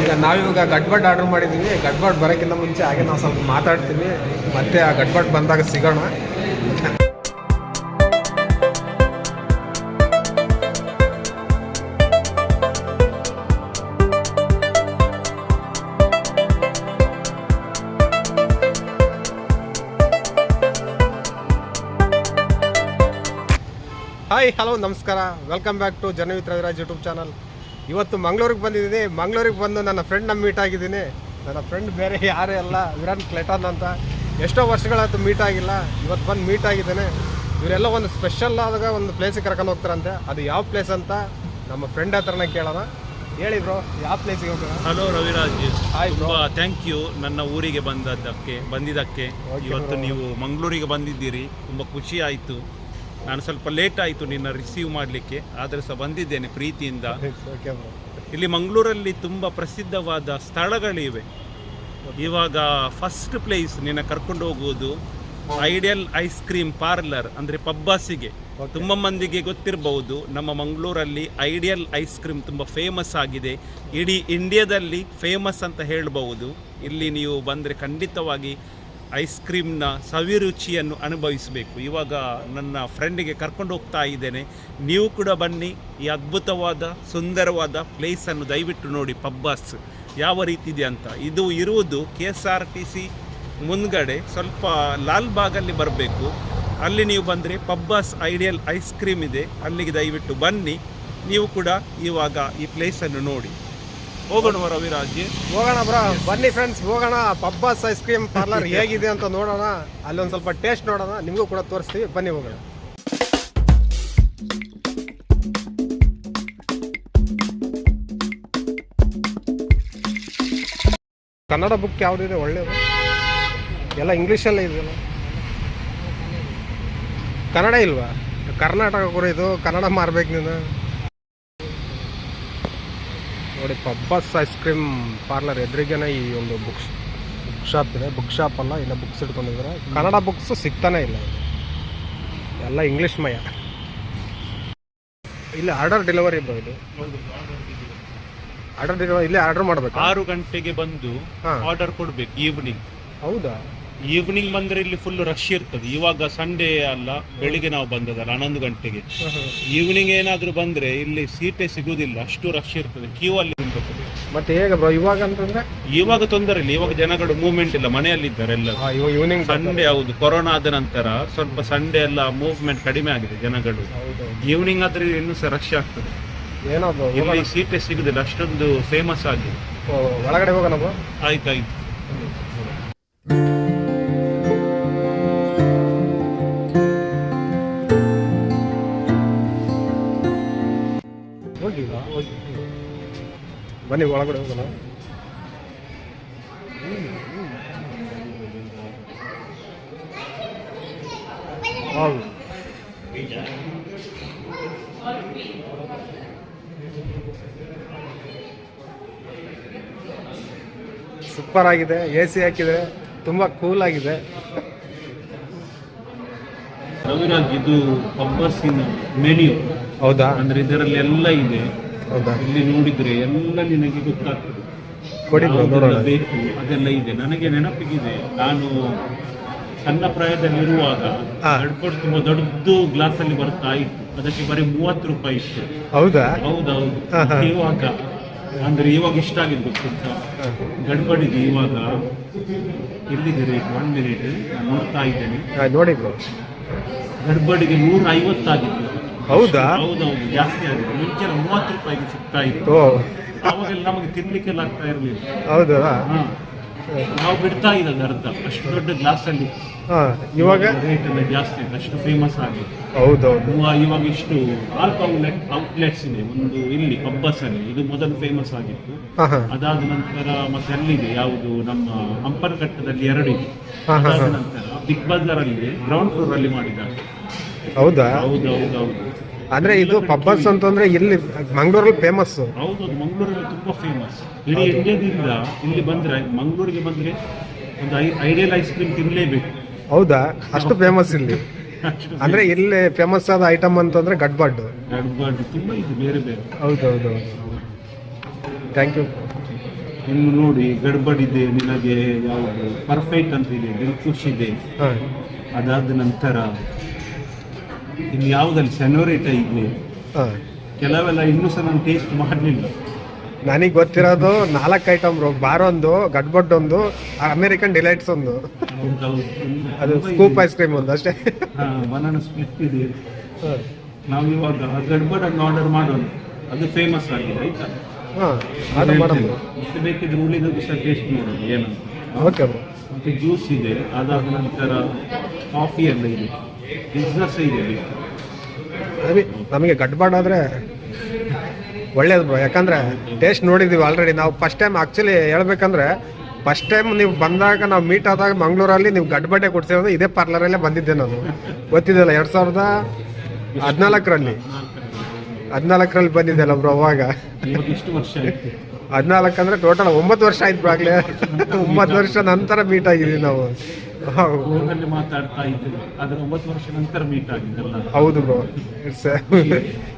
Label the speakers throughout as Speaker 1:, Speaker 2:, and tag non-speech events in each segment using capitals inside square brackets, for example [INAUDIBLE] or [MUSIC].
Speaker 1: ಈಗ ನಾವಿವಾಗ ಗಡ್ಬಡ್ ಆರ್ಡರ್ ಮಾಡಿದ್ದೀವಿ ಗಡ್ಬಡ್ ಬರೋಕ್ಕಿಂತ ಮುಂಚೆ ಹಾಗೆ ನಾವು ಸ್ವಲ್ಪ ಮಾತಾಡ್ತೀವಿ. ಮತ್ತೆ ಆ ಗಡ್ಬಡ್ ಬಂದಾಗ ಸಿಗೋಣ. ಹಾಯ್ ಹಲೋ ನಮಸ್ಕಾರ. Welcome back to ಜನವಿತ್ Raviraj YouTube channel ಇವತ್ತು ಮಂಗಳೂರಿಗೆ ಬಂದಿದ್ದೀನಿ. ಮಂಗಳೂರಿಗೆ ಬಂದು ನನ್ನ ಫ್ರೆಂಡ್ನ ಮೀಟ್ ಆಗಿದ್ದೀನಿ. ನನ್ನ ಫ್ರೆಂಡ್ ಬೇರೆ ಯಾರೇ ಅಲ್ಲ ವಿರಾನ್ ಕ್ಲೆಟನ್ ಅಂತ. ಎಷ್ಟೋ ವರ್ಷಗಳಾಯ್ತು ಮೀಟ್ ಆಗಿಲ್ಲ. ಇವತ್ತು ಬಂದು ಮೀಟ್ ಆಗಿದ್ದೇನೆ. ಇವರೆಲ್ಲ ಒಂದು ಸ್ಪೆಷಲ್ ಆದಾಗ ಒಂದು ಪ್ಲೇಸಿಗೆ ಕರ್ಕೊಂಡು ಹೋಗ್ತಾರಂತೆ. ಅದು ಯಾವ ಪ್ಲೇಸ್ ಅಂತ ನಮ್ಮ ಫ್ರೆಂಡ್ ಹತ್ರನೇ ಕೇಳೋಣ. ಹೇಳಿ ಬ್ರೋ ಯಾವ ಪ್ಲೇಸಿಗೆ ಹೋಗೋಣ?
Speaker 2: Hello Raviraj.
Speaker 1: Hi bro
Speaker 2: thank you ನನ್ನ ಊರಿಗೆ ಬಂದದ್ದಕ್ಕೆ ಬಂದಿದ್ದಕ್ಕೆ. ಇವತ್ತು ನೀವು ಮಂಗಳೂರಿಗೆ ಬಂದಿದ್ದೀರಿ. ತುಂಬ ಖುಷಿ ಆಯಿತು. ನಾನು ಸ್ವಲ್ಪ ಲೇಟ್ ಆಯಿತು ನಿನ್ನ ರಿಸೀವ್ ಮಾಡಲಿಕ್ಕೆ ಆದರೆ ಸಹ ಬಂದಿದ್ದೇನೆ ಪ್ರೀತಿಯಿಂದ. ಇಲ್ಲಿ ಮಂಗಳೂರಲ್ಲಿ ತುಂಬ ಪ್ರಸಿದ್ಧವಾದ ಸ್ಥಳಗಳಿವೆ. ಇವಾಗ ಫಸ್ಟ್ ಪ್ಲೇಸ್ ನಿನ್ನ ಕರ್ಕೊಂಡು ಹೋಗುವುದು ಐಡಿಯಲ್ ಐಸ್ ಕ್ರೀಮ್ ಪಾರ್ಲರ್ ಅಂದರೆ ಪಬ್ಬಾಸಿಗೆ. ತುಂಬ ಮಂದಿಗೆ ಗೊತ್ತಿರಬಹುದು ನಮ್ಮ ಮಂಗಳೂರಲ್ಲಿ ಐಡಿಯಲ್ ಐಸ್ ಕ್ರೀಮ್ ತುಂಬ ಫೇಮಸ್ ಆಗಿದೆ. ಇಡೀ ಇಂಡಿಯಾದಲ್ಲಿ ಫೇಮಸ್ ಅಂತ ಹೇಳಬಹುದು. ಇಲ್ಲಿ ನೀವು ಬಂದರೆ ಖಂಡಿತವಾಗಿ ಐಸ್ ಕ್ರೀಮ್ನ ಸವಿರುಚಿಯನ್ನು ಅನುಭವಿಸಬೇಕು. ಇವಾಗ ನನ್ನ ಫ್ರೆಂಡಿಗೆ ಕರ್ಕೊಂಡು ಹೋಗ್ತಾ ಇದ್ದೇನೆ. ನೀವು ಕೂಡ ಬನ್ನಿ. ಈ ಅದ್ಭುತವಾದ, ಸುಂದರವಾದ ಪ್ಲೇಸನ್ನು ದಯವಿಟ್ಟು ನೋಡಿ ಪಬ್ಬಾಸ್ ಯಾವ ರೀತಿ ಇದೆ ಅಂತ. ಇದು ಇರುವುದು K S R T C ಮುಂದ್ಗಡೆ ಸ್ವಲ್ಪ ಲಾಲ್ ಬಾಗಲ್ಲಿ ಬರಬೇಕು. ಅಲ್ಲಿ ನೀವು ಬಂದರೆ ಪಬ್ಬಾಸ್ ಐಡಿಯಲ್ ಐಸ್ ಕ್ರೀಮ್ ಇದೆ. ಅಲ್ಲಿಗೆ ದಯವಿಟ್ಟು ಬನ್ನಿ. ನೀವು ಕೂಡ ಇವಾಗ ಈ ಪ್ಲೇಸನ್ನು ನೋಡಿ. ಹೋಗೋಣ ರವಿರಾಜ್
Speaker 1: ಹೋಗೋಣ ಬ್ರೋ. ಬನ್ನಿ ಫ್ರೆಂಡ್ಸ್ ಹೋಗೋಣ. ಪಬ್ಬಾಸ್ ಐಸ್ ಕ್ರೀಮ್ ಪಾರ್ಲರ್ ಹೇಗಿದೆ ಅಂತ ನೋಡೋಣ. ಅಲ್ಲೊಂದು ಸ್ವಲ್ಪ ಟೇಸ್ಟ್ ನೋಡೋಣ. ನಿಮಗೂ ಕೂಡ ತೋರಿಸ್ತೀವಿ. ಬನ್ನಿ ಹೋಗೋಣ. ಕನ್ನಡ ಬುಕ್ ಯಾವುದಿದೆ ಒಳ್ಳೇದು. ಎಲ್ಲ ಇಂಗ್ಲೀಷಲ್ಲೇ ಇದೆಯಲ್ಲ ಕನ್ನಡ ಇಲ್ವಾ? ಕರ್ನಾಟಕ ಇದು ಕನ್ನಡ ಮಾರ್ಬೇಕು ನೀನು. ನೋಡಿ ಪಬ್ಬಸ್ ಐಸ್ ಕ್ರೀಮ್ ಪಾರ್ಲರ್ ಎದುರಿಗೇನೆ ಈ ಒಂದು ಬುಕ್ಸ್ ಬುಕ್ ಶಾಪ್ ಇದೆ. ಬುಕ್ ಶಾಪ್ ಅಲ್ಲ ಇಲ್ಲ ಬುಕ್ಸ್ ಇಟ್ಕೊಂಡಿದ್ದಾರೆ. ಕನ್ನಡ ಬುಕ್ಸ್ ಸಿಗ್ತಾನೆ ಇಲ್ಲ. ಎಲ್ಲ ಇಂಗ್ಲೀಷ್ ಮಯ. ಇಲ್ಲಿ ಆರ್ಡರ್ ಡೆಲಿವರಿ ಬ್ರೋ ಇದು. ಆರ್ಡರ್ ಡೆಲಿವರಿ ಇಲ್ಲೇ ಆರ್ಡರ್ ಮಾಡಬೇಕು.
Speaker 2: ಆರು ಗಂಟೆಗೆ ಬಂದು ಆರ್ಡರ್ ಕೊಡ್ಬೇಕು ಈವ್ನಿಂಗ್
Speaker 1: ಹೌದಾ?
Speaker 2: ಈವ್ನಿಂಗ್ ಬಂದ್ರೆ ಇಲ್ಲಿ ಫುಲ್ ರಶ್ ಇರ್ತದೆ. ಇವಾಗ ಸಂಡೇ ಅಲ್ಲ ಬೆಳಿಗ್ಗೆ ನಾವು ಬಂದದಲ್ಲ ಹನ್ನೊಂದು ಗಂಟೆಗೆ. ಈವ್ನಿಂಗ್ ಏನಾದ್ರೂ ಬಂದ್ರೆ ಇಲ್ಲಿ ಸೀಟೇ ಸಿಗುದಿಲ್ಲ. ಅಷ್ಟು ರಶ್ ಇರ್ತದೆ. ಕ್ಯೂ ಅಲ್ಲಿ.
Speaker 1: ಮತ್ತೆ ಹೇಗೆ ಬ್ರೋ ಇವಾಗ ಅಂತಂದ್ರೆ?
Speaker 2: ಇವಾಗ ತೊಂದರೆ ಇಲ್ಲ ಇವಾಗ ಜನಗಳು ಮೂವ್ಮೆಂಟ್ ಇಲ್ಲ ಮನೆಯಲ್ಲಿದ್ದಾರೆ ಎಲ್ಲ
Speaker 1: ಆ, ಇವಾಗ ಈವ್ನಿಂಗ್
Speaker 2: ಸಂಡೇ ಹೌದು ಕೊರೋನಾ ಆದ ನಂತರ ಸ್ವಲ್ಪ ಸಂಡೇ ಎಲ್ಲ ಮೂವ್ಮೆಂಟ್ ಕಡಿಮೆ ಆಗಿದೆ ಜನಗಳು. ಈವ್ನಿಂಗ್ ಆದ್ರೆ ಇನ್ನೂ ಸಹ ರಶ್ ಆಗ್ತದೆ.
Speaker 1: ಏನೋ ಬ್ರೋ
Speaker 2: ಇಲ್ಲಿ ಸೀಟೇ ಸಿಗುದಿಲ್ಲ ಅಷ್ಟೊಂದು ಫೇಮಸ್ ಆಗಿದೆ.
Speaker 1: ಒಳಗಡೆ ಹೋಗೋಣ ಬ್ರೋ
Speaker 2: ಆಯ್ತಾಯ್ತು.
Speaker 1: ಬನ್ನಿ ಒಳಗಡೆ ಹೋಗೋಣ. ಹೌದು ಸೂಪರ್ ಆಗಿದೆ. ಎ ಸಿ ಹಾಕಿದೆ ತುಂಬ ಕೂಲ್ ಆಗಿದೆ.
Speaker 2: ರವಿರಾಜ್ ಇದು ಪಬ್ಬಸಿನ ಮೆನ್ಯೂ
Speaker 1: ಹೌದಾ?
Speaker 2: ಅಂದ್ರೆ ಇದರಲ್ಲಿ ಎಲ್ಲ ಇದೆ. ಇಲ್ಲಿ ನೋಡಿದ್ರೆ ಎಲ್ಲ ನಿನಗೆ ಗೊತ್ತಾಗ್ತದೆ. ಯಾವುದೆಲ್ಲ. ಬೇಕು ಅದೆಲ್ಲ ಇದೆ. ನನಗೆ ನೆನಪಿಗಿದೆ. ನಾನು ಸಣ್ಣ ಪ್ರಾಯದಲ್ಲಿರುವಾಗ
Speaker 1: ಇರುವಾಗ
Speaker 2: ಗಡ್ಬಡ್ ತುಂಬಾ ದೊಡ್ಡದು ಗ್ಲಾಸ್ ಅಲ್ಲಿ ಬರ್ತಾ ಇತ್ತು. ಅದಕ್ಕೆ ಬರೀ ಮೂವತ್ತು ರೂಪಾಯಿ ಇತ್ತು.
Speaker 1: ಹೌದಾ?
Speaker 2: ಹೌದೌದು. ಇವಾಗ ಅಂದ್ರೆ ಇವಾಗ ಇಷ್ಟ ಆಗಿದ್ದು ಗೊತ್ತಾ ಗಡ್ಬಡಿಗೆ ಇವಾಗ ಎಲ್ಲಿದ್ದೀರಿ? ಒನ್ ಮಿನಿಟ್ ನೋಡ್ತಾ ಇದ್ದೇನೆ.
Speaker 1: ನೋಡಿ
Speaker 2: ಗಡ್ಬಡಿಗೆ ನೂರ ಐವತ್ತಾಗಿತ್ತು
Speaker 1: ಹೌದಾ?
Speaker 2: ಹೌದೌದು ಜಾಸ್ತಿ ಆಗಿದೆ. ಮುಂಚೆ ಮೂವತ್ತು ರೂಪಾಯಿಗೆ ಸಿಗ್ತಾ ಇತ್ತು. ಅವಾಗೆಲ್ಲ ನಮಗೆ ತಿನ್ಲಿಕ್ಕೆಲ್ಲ ಆಗ್ತಾ ಇರಲಿಲ್ಲ.
Speaker 1: ಹೌದಾ?
Speaker 2: ನಾವು ಬಿಡ್ತಾ ಇದ್ದದ್ದು ಅರ್ಧ. ಅಷ್ಟು ದೊಡ್ಡ ಗ್ಲಾಸ್ ಅಲ್ಲಿ
Speaker 1: ಇವಾಗ?
Speaker 2: ರೇಟ್ ಎಲ್ಲ ಜಾಸ್ತಿ ಇದೆ ಅಷ್ಟು ಫೇಮಸ್ ಆಗಿದೆ.
Speaker 1: ಹೌದೌದು.
Speaker 2: ಇವ- ಇವಾಗ ಇಷ್ಟು ನಾಲ್ಕು ಔಟ್ಲೆಟ್ ಔಟ್ಲೆಟ್ಸ್ ಇದೆ. ಒಂದು ಇಲ್ಲಿ ಪಬ್ಬಸ್ ಅಲ್ಲಿ. ಇದು ಮೊದಲು ಫೇಮಸ್ ಆಗಿತ್ತು. ಅದಾದ ನಂತರ ಮತ್ತೆ ಅಲ್ಲಿದೆ. ಯಾವುದು? ನಮ್ಮ ಹಂಪನಘಟ್ಟದಲ್ಲಿ ಎರಡಿದೆ ಅದಾದ. ನಂತರ ಬಿಗ್ ಬಜಾರ್ ಅಲ್ಲಿ ಗ್ರೌಂಡ್ ಫ್ಲೋರ್ ಅಲ್ಲಿ ಮಾಡಿದ್ದಾರೆ.
Speaker 1: ಹೌದಾ?
Speaker 2: ಹೌದು ಹೌದು ಹೌದು.
Speaker 1: ಅಂದ್ರೆ ಇದು ಪಬ್ಬಸ್ ಅಂತಂದ್ರೆ ಇಲ್ಲಿ ಮಂಗಳೂರಲ್ಲಿ ಫೇಮಸ್
Speaker 2: ಹೌದು ಅದು ಮಂಗಳೂರಲ್ಲಿ ತುಂಬಾ ಫೇಮಸ್ ಇಡೀ ಇಂಡಿಯಾದಿಂದ ಇಲ್ಲಿ ಬಂದ್ರೆ ಮಂಗಳೂರಿಗೆ ಬಂದ್ರೆ ಒಂದು ಐಡಿಯಲ್ ಐಸ್ ಕ್ರೀಮ್ ತಿನ್ನಲೇಬೇಕು
Speaker 1: ಹೌದಾ? ಅಷ್ಟು ಫೇಮಸ್ ಇಲ್ಲಿ. ಅಂದ್ರೆ ಇಲ್ಲಿ ಫೇಮಸ್ ಆದ ಐಟಮ್ ಅಂತಂದ್ರೆ ಗಡ್ಬಡ್ಡು
Speaker 2: ಗಡ್ಬಡ್ ತುಂಬಾ ಇದೆ ಬೇರೆ ಬೇರೆ.
Speaker 1: ಹೌದು ಥ್ಯಾಂಕ್ ಯು
Speaker 3: ಇನ್ನು ನೋಡಿ ಗಡ್ಬಡ್ ಇದೆ ನಿನಗೆ ಯಾವುದು? ಪರ್ಫೆಕ್ಟ್ ಅಂತ ಇದೆ ದಿಲ್ಖುಷ್ ಇದೆ.
Speaker 1: ಹಾಂ.
Speaker 3: ಅದಾದ ನಂತರ ಇನ್ನು ಯಾವುದಲ್ಲಿ ಸೆನೋರೇಟ ಇದೆ.
Speaker 1: ಹಾಂ.
Speaker 3: ಕೆಲವೆಲ್ಲ ಇನ್ನೂ ಸಹ ನಾನು ಟೇಸ್ಟ್ ಮಾಡಲಿಲ್ಲ.
Speaker 1: ನನಗೆ ಗೊತ್ತಿರೋದು ನಾಲ್ಕು ಐಟಮ್ ಬ್ರೋ ಬಾರ್ ಒಂದು ಗಡ್ಬಡ್ ಒಂದು ಅಮೇರಿಕನ್ ಡಿಲೈಟ್ಸ್ ಒಂದು. ಅದು ಸ್ಕೂಪ್ ಐಸ್ ಕ್ರೀಮ್ ಒಂದು ಅಷ್ಟೇ.
Speaker 3: ಬನಾನ ಸ್ಪ್ಲಿಟ್ ಇದೆ. ನಾವು ಇವಾಗ ಗಡ್ಬಡ್ ಅನ್ನು ಆರ್ಡರ್ ಮಾಡೋಣ. ಅದು ಫೇಮಸ್ ಆಗಿದೆ ಆಯ್ತಾ?
Speaker 1: ಹಾಂ ಅದು ಮಾಡೋಣ
Speaker 3: ಮತ್ತೆ ಬೇಕಿದ್ರೆ ಉಳಿದದ್ದು ಸಹ ಟೇಸ್ಟ್ ನೋಡೋಣ ಏನು
Speaker 1: ಓಕೆ
Speaker 3: ಮತ್ತೆ ಜ್ಯೂಸ್ ಇದೆ ಅದಾದ ನಂತರ ಕಾಫಿ ಎಲ್ಲ ಇದೆ. ಬಿಸ್ನೆಸ್ ಇದೆ ಅಲ್ಲಿ.
Speaker 1: ಅದೇ ನಮಗೆ ಗಡ್ಬಾಡ್ ಆದರೆ ಒಳ್ಳೇದು ಬ್ರೋ ಯಾಕಂದರೆ ಟೇಸ್ಟ್ ನೋಡಿದ್ದೀವಿ ಆಲ್ರೆಡಿ ನಾವು ಫಸ್ಟ್ ಟೈಮ್ ಆ್ಯಕ್ಚುಲಿ ಹೇಳ್ಬೇಕಂದ್ರೆ ಫಸ್ಟ್ ಟೈಮ್ ನೀವು ಬಂದಾಗ ನಾವು ಮೀಟ್ ಆದಾಗ ಮಂಗಳೂರಲ್ಲಿ ನೀವು ಗಡ್ಬಡ್ಡೆ ಕೊಡ್ಸಿರೋದು ಇದೇ ಪಾರ್ಲರಲ್ಲೇ ಬಂದಿದ್ದೆ ನಾನು. ಗೊತ್ತಿದ್ದಲ್ಲ ಎರಡು ಸಾವಿರದ ಹದಿನಾಲ್ಕರಲ್ಲಿ. ಹದಿನಾಲ್ಕರಲ್ಲಿ ಬಂದಿದ್ದೆಲ್ಲ ಬ್ರೋ ಅವಾಗ. ಹದಿನಾಲ್ಕು ಅಂದರೆ ಟೋಟಲ್ ಒಂಬತ್ತು ವರ್ಷ ಆಯ್ತು ಬ್ರೋ ಆಗಲೇ. ಒಂಬತ್ತು ವರ್ಷ ನಂತರ ಮೀಟ್ ಆಗಿದ್ದೀವಿ ನಾವು.
Speaker 3: ಫೋನಲ್ಲಿ ಮಾತಾಡ್ತಾ ಇದ್ದೀವಿ ಅದ್ರ ಒಂಬತ್ತು ವರ್ಷ ನಂತರ ಮೀಟ್ ಆಗಿದ್ದಲ್ಲ.
Speaker 1: ಹೌದು bro it's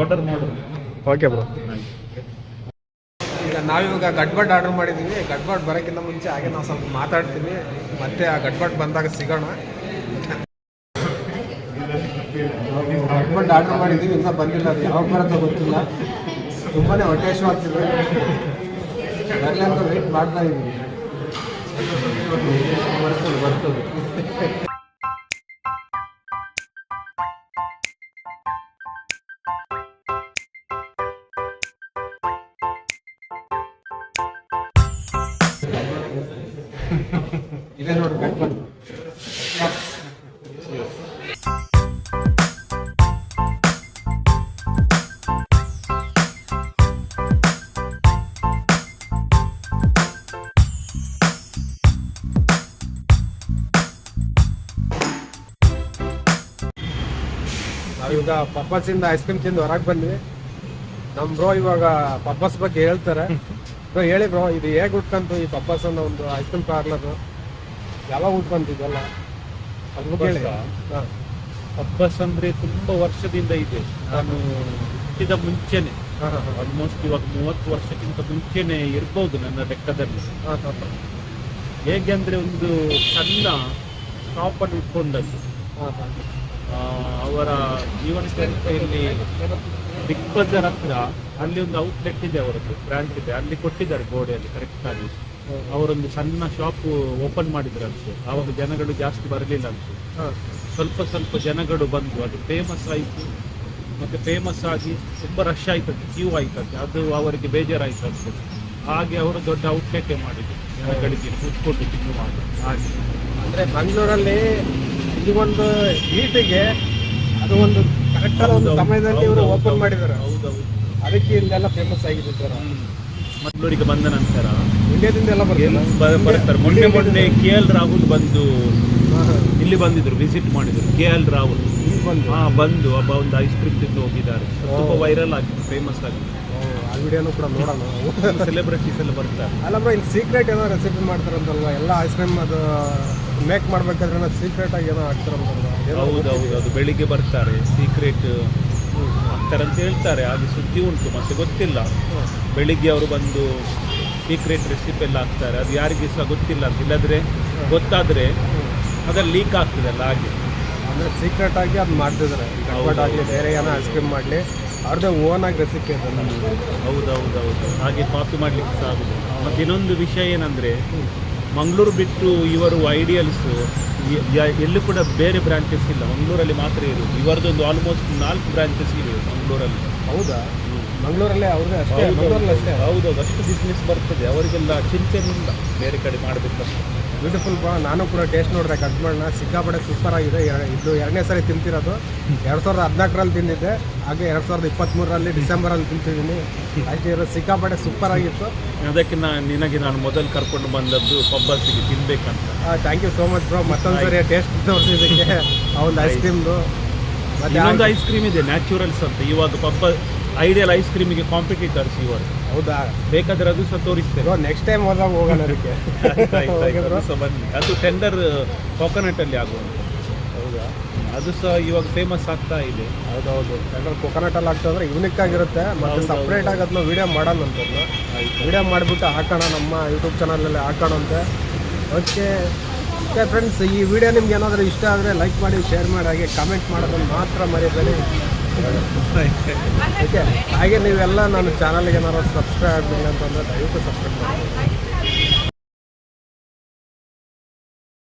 Speaker 3: order
Speaker 1: okay bro ಈಗ ನಾವಿವಾಗ ಗಡ್ಬಡ್ ಆರ್ಡರ್ ಮಾಡಿದ್ದೀವಿ ಗಡ್ಬಡ್ ಬರೋಕ್ಕಿಂತ ಮುಂಚೆ ಹಾಗೆ ನಾವು ಸ್ವಲ್ಪ ಮಾತಾಡ್ತೀವಿ. ಮತ್ತೆ ಆ ಗಡ್ಬಡ್ ಬಂದಾಗ ಸಿಗೋಣ. ಗಡ್ಬಡ್ ಆರ್ಡರ್ ಮಾಡಿದ್ದೀವಿ ಇನ್ನೂ ಬಂದಿಲ್ಲ. ಅದು ಯಾವಾಗ ಬರುತ್ತೋ ಗೊತ್ತಿಲ್ಲ. ತುಂಬಾ ಹೊಟ್ಟೆ ಶೋ ಆಗ್ತಿದೆ ಬರಲಿ ಅಂತ ವೆಯ್ಟ್ ಮಾಡ್ತಾ ಇದ್ದೀವಿ. ಬರ್ತದೆ ಬರ್ತದೆ ಇದೆ ಪರ್ಪಸ್ ನಾವೀಗ ಐಸ್ ಕ್ರೀಮ್ ತಿಂದು ಹೊರಗೆ ಬಂದ್ವಿ. ನಮ್ಮ ಬ್ರೋ ಇವಾಗ ಪರ್ಪಸ್ ಬಗ್ಗೆ ಹೇಳ್ತಾರೆ. ಬ್ರೋ ಹೇಳಿ ಬ್ರೋ ಇದು ಹೇಗೆ ಉಟ್ಕಂತು ಈ ಪಪ್ಪಸ್ ಅನ್ನೋ ಒಂದು ಐಸ್ ಕ್ರೀಮ್ ಪಾರ್ಲರ್ ಯಾವಾಗ ಉಟ್ಕಂತು ಇದೆಲ್ಲ ಅದ್ರ ಹೇಳಿ ಹಾಂ.
Speaker 2: ಹಬ್ಬಸ್ ಅಂದ್ರೆ ತುಂಬಾ ವರ್ಷದಿಂದ ಇದೆ. ನಾನು ಹುಟ್ಟಿದ ಮುಂಚೆನೆ.
Speaker 1: ಹಾಂ ಹಾಂ
Speaker 2: ಆಲ್ಮೋಸ್ಟ್ ಇವಾಗ ಮೂವತ್ತು ವರ್ಷಕ್ಕಿಂತ ಮುಂಚೆನೆ ಇರ್ಬೋದು ನನ್ನ ಲೆಕ್ಕದಲ್ಲಿ. ಹೇಗೆ ಅಂದ್ರೆ ಒಂದು ಸಣ್ಣ ಶಾಪ್ ಅನ್ನು ಇಟ್ಕೊಂಡದ್ದು. ಅವರ ಜೀವನ ಶೈಲಿಯಲ್ಲಿ ಬಿಗ್ ಬಜಾರ್ ಹತ್ರ ಅಲ್ಲಿ ಒಂದು ಔಟ್ಲೆಟ್ ಇದೆ ಅವರದ್ದು ಬ್ರಾಂಚ್ ಇದೆ. ಅಲ್ಲಿ ಕೊಟ್ಟಿದ್ದಾರೆ ಗೋಡೆಯಲ್ಲಿ ಕರೆಕ್ಟ್ ಆಗಿ ಅವರೊಂದು ಸಣ್ಣ ಶಾಪ್ ಓಪನ್ ಮಾಡಿದ್ರಂತೆ. ಅವಾಗ ಜನಗಳು ಜಾಸ್ತಿ ಬರಲಿಲ್ಲ ಅಂತ. ಸ್ವಲ್ಪ ಸ್ವಲ್ಪ ಜನಗಳು ಬಂದು ಅದು ಫೇಮಸ್ ಆಯಿತು. ಮತ್ತೆ ಫೇಮಸ್ ಆಗಿ ತುಂಬ ರಶ್ ಆಯ್ತದೆ ಕ್ಯೂ ಆಯ್ತದೆ ಅದು ಅವರಿಗೆ ಬೇಜಾರಾಯ್ತಂತೆ. ಹಾಗೆ ಅವರು ದೊಡ್ಡ ಔಟ್ಲೆಟ್ ಮಾಡಿದ್ರು. ಜನಗಳಿಗೆ ಕೂತ್ಕೊಂಡು ಮಾಡಿ. ಹಾಗೆ.
Speaker 1: ಅಂದರೆ ಮಂಗಳೂರಲ್ಲಿ ಈ ಒಂದು ಹೀಟಿಗೆ ಅದು ಒಂದು ಕರೆಕ್ಟ್ ಒಂದು ಸಮಯದಲ್ಲಿ ಇವರು ಓಪನ್ ಮಾಡಿದ್ದಾರೆ. ಅದಕ್ಕೆ ಇಲ್ಲೆಲ್ಲ ಫೇಮಸ್ ಆಗಿದೆ ಸರ್.
Speaker 2: ಮಂಗಳೂರಿಗೆ ಬಂದ ನಂತರ
Speaker 1: ಇಂಡಿಯಾದಿಂದ ಎಲ್ಲ ಬರ್ತಾರೆ.
Speaker 2: ಮೊನ್ನೆ ಮೊನ್ನೆ ಕೆ ಎಲ್ ರಾಹುಲ್ ಬಂದು ಇಲ್ಲಿ ಬಂದಿದ್ರು ವಿಸಿಟ್ ಮಾಡಿದ್ರು. K L Rahul. ಹಾ ಬಂದು ಒಬ್ಬ ಒಂದು ಐಸ್ ಕ್ರೀಮ್ ತಿಂದು ಹೋಗಿದ್ದಾರೆ. ತುಂಬ. ವೈರಲ್ ಆಗಿದೆ ಫೇಮಸ್ ಆಗಿದೆ.
Speaker 1: ಆ ವಿಡಿಯೋನು ಕೂಡ ನೋಡೋಣ. [LAUGHS]
Speaker 2: ಸೆಲೆಬ್ರಿಟೀಸ್ ಎಲ್ಲ ಬರ್ತಾರೆ.
Speaker 1: ಅಲ್ಲ ಬ್ರೋ ಇಲ್ಲಿ ಸೀಕ್ರೆಟ್ ಏನೋ ರೆಸಿಪಿ ಮಾಡ್ತಾರಂತಲ್ವಾ? ಎಲ್ಲ ಐಸ್ ಕ್ರೀಮ್ ಅದು ಮೇಕ್ ಮಾಡಬೇಕಾದ್ರೆ ಸೀಕ್ರೆಟ್ ಆಗಿ ಏನೋ ಏನೋ
Speaker 2: ಹೌದು ಹೌದು ಅದು ಬೆಳಿಗ್ಗೆ ಬರ್ತಾರೆ. ಸೀಕ್ರೆಟ್ ಆಗ್ತಾರೆ ಅಂತ ಹೇಳ್ತಾರೆ. ಹಾಗೆ ಸುದ್ದಿ ಉಂಟು ಮತ್ತೆ ಗೊತ್ತಿಲ್ಲ. ಬೆಳಿಗ್ಗೆ ಅವರು ಬಂದು ಸೀಕ್ರೆಟ್ ರೆಸಿಪಿ ಎಲ್ಲ ಹಾಕ್ತಾರೆ. ಅದು ಯಾರಿಗೆ ಸಹ ಗೊತ್ತಿಲ್ಲ ಅಂತ. ಇಲ್ಲದ್ರೆ ಗೊತ್ತಾದ್ರೆ ಅದ್ರಲ್ಲಿ ಲೀಕ್ ಆಗ್ತದಲ್ಲ ಹಾಗೆ.
Speaker 1: ಅಂದ್ರೆ ಸೀಕ್ರೆಟ್ ಆಗಿ ಅದು ಮಾಡ್ತಿದ್ದಾರೆ ಆಗಲಿ ಬೇರೆ ಏನೋ ಐಸ್ ಕ್ರೀಮ್ ಮಾಡಲಿ. ಅವ್ರದ್ದೇ ಓನ್ ಆಗಿ ರೆಸಿಪಿ ಅಂತ
Speaker 2: ಹೌದು ಹೌದು ಹೌದು. ಹಾಗೆ ಕಾಪಿ ಮಾಡ್ಲಿಕ್ಕೆ ಸಹ ಆಗುದು ಮತ್ತೆ ಇನ್ನೊಂದು ವಿಷಯ ಏನಂದ್ರೆ ಮಂಗಳೂರು ಬಿಟ್ಟು ಇವರು ಐಡಿಯಲ್ಸ್ ಎಲ್ಲೂ ಕೂಡ ಬೇರೆ ಬ್ರಾಂಚಸ್ ಇಲ್ಲ. ಮಂಗಳೂರಲ್ಲಿ ಮಾತ್ರ ಇರೋದು. ಇವರದೊಂದು ಆಲ್ಮೋಸ್ಟ್ ನಾಲ್ಕು ಬ್ರಾಂಚಸ್ ಇವೆ ಮಂಗಳೂರಲ್ಲಿ.
Speaker 1: ಹೌದಾ? ಮಂಗಳೂರಲ್ಲೇ ಅವ್ರದ್ದೇ ಅಷ್ಟೇ? ಮಂಗಳೂರಲ್ಲಿ ಅಷ್ಟೇ?
Speaker 2: ಹೌದೌದು. ಅಷ್ಟು ಬಿಸ್ನೆಸ್ ಬರ್ತದೆ. ಅವರಿಗೆಲ್ಲ ಚಿಂತೆ ಇಲ್ಲ. ಬೇರೆ ಕಡೆ ಮಾಡಬೇಕಂತ
Speaker 1: ಬ್ಯೂಟಿಫುಲ್ ಬಾ ನಾನು ಕೂಡ ಟೇಸ್ಟ್ ನೋಡಿದೆ ಕಟ್ ಸಿಕ್ಕಾಪಡೆ ಸೂಪರ್ ಆಗಿದೆ. ಇದು ಎರಡನೇ ಸಾರಿ ತಿಂತಿರೋದು. ಎರಡು ಸಾವಿರದ ಹದಿನಾಲ್ಕರಲ್ಲಿ ತಿಂದಿದ್ದೆ. ಹಾಗೆ ಎರಡು ಸಾವಿರದ ಇಪ್ಪತ್ತ್ಮೂರರಲ್ಲಿ ಡಿಸೆಂಬರಲ್ಲಿ ತಿಂತಿದ್ದೀನಿ. ಅಷ್ಟೇ ಇರೋ ಸಿಕ್ಕಾಪಡೆ ಸೂಪರ್ ಆಗಿತ್ತು.
Speaker 2: ಅದಕ್ಕೆ ನಾನು ನಿನಗೆ ನಾನು ಮೊದಲು ಕರ್ಕೊಂಡು ಬಂದದ್ದು ಪಬ್ಬಲ್ಸಿಗೆ ತಿನ್ಬೇಕಂತ.
Speaker 1: Thank you so much bro ಮತ್ತೊಂದು ಸರಿ ಟೇಸ್ಟ್ ತೋರಿಸಿದ್ದಕ್ಕೆ. ಆ ಒಂದು ಐಸ್ ಕ್ರೀಮ್ದು
Speaker 2: ಇನ್ನೊಂದು ಐಸ್ ಕ್ರೀಮ್ ಇದೆ ನ್ಯಾಚುರಲ್ಸ್ ಅಂತ. ಇವಾಗ ಪಪ್ಪ ಐಡಿಯಲ್ ಐಸ್ ಕ್ರೀಮಿಗೆ ಕಾಂಪಿಟೇಟರ್ಸ್ ಇವರು.
Speaker 1: ಹೌದಾ?
Speaker 2: ಬೇಕಾದ್ರೆ ಅದು ಸಹ ತೋರಿಸ್ತೇವೆ
Speaker 1: ನೆಕ್ಸ್ಟ್ ಟೈಮ್ ಹೋದಾಗ ಹೋಗೋಣ ಅದಕ್ಕೆ. [LAUGHS]
Speaker 2: ಬನ್ನಿ. ಅದು ಟೆಂಡರ್ ಕೋಕೋನಟ್ ಅಲ್ಲಿ ಆಗುವಂತ.
Speaker 1: ಹೌದಾ?
Speaker 4: ಅದು ಸಹ ಇವಾಗ ಫೇಮಸ್ ಆಗ್ತಾ ಇದೆ.
Speaker 1: ಹೌದೌದು. ಯಾಕಂದ್ರೆ ಕೊಕೊನಟಲ್ಲಿ ಆಗ್ತಂದ್ರೆ ಯೂನಿಕ್ ಆಗಿರುತ್ತೆ ಮತ್ತೆ ಸಪ್ರೇಟ್ ಆಗಿ ಅದನ್ನ ವೀಡಿಯೋ ಮಾಡೋಣ ಅಂತಂದು ವಿಡಿಯೋ ಮಾಡಿಬಿಟ್ಟು ಹಾಕೋಣ ನಮ್ಮ ಯೂಟ್ಯೂಬ್ ಚಾನಲಲ್ಲಿ ಹಾಕೋಣಂತೆ ಓಕೆ ಓಕೆ ಫ್ರೆಂಡ್ಸ್ ಈ ವಿಡಿಯೋ ನಿಮ್ಗೆ ಏನಾದರೂ ಇಷ್ಟ ಆದರೆ ಲೈಕ್ ಮಾಡಿ ಶೇರ್ ಮಾಡಿ, ಹಾಗೆ ಕಮೆಂಟ್ ಮಾಡೋದನ್ನು ಮಾತ್ರ ಮರಿಬೇಡಿ. ಓಕೆ ಹಾಗೆ ನೀವೆಲ್ಲ ನನ್ನ ಚಾನಲ್ಗೆ ಏನಾದರೂ ಸಬ್ಸ್ಕ್ರೈಬ್ ಆಗಿಲ್ಲ ಅಂತಂದರೆ ದಯವಿಟ್ಟು ಸಬ್ಸ್ಕ್ರೈಬ್ ಮಾಡಿ.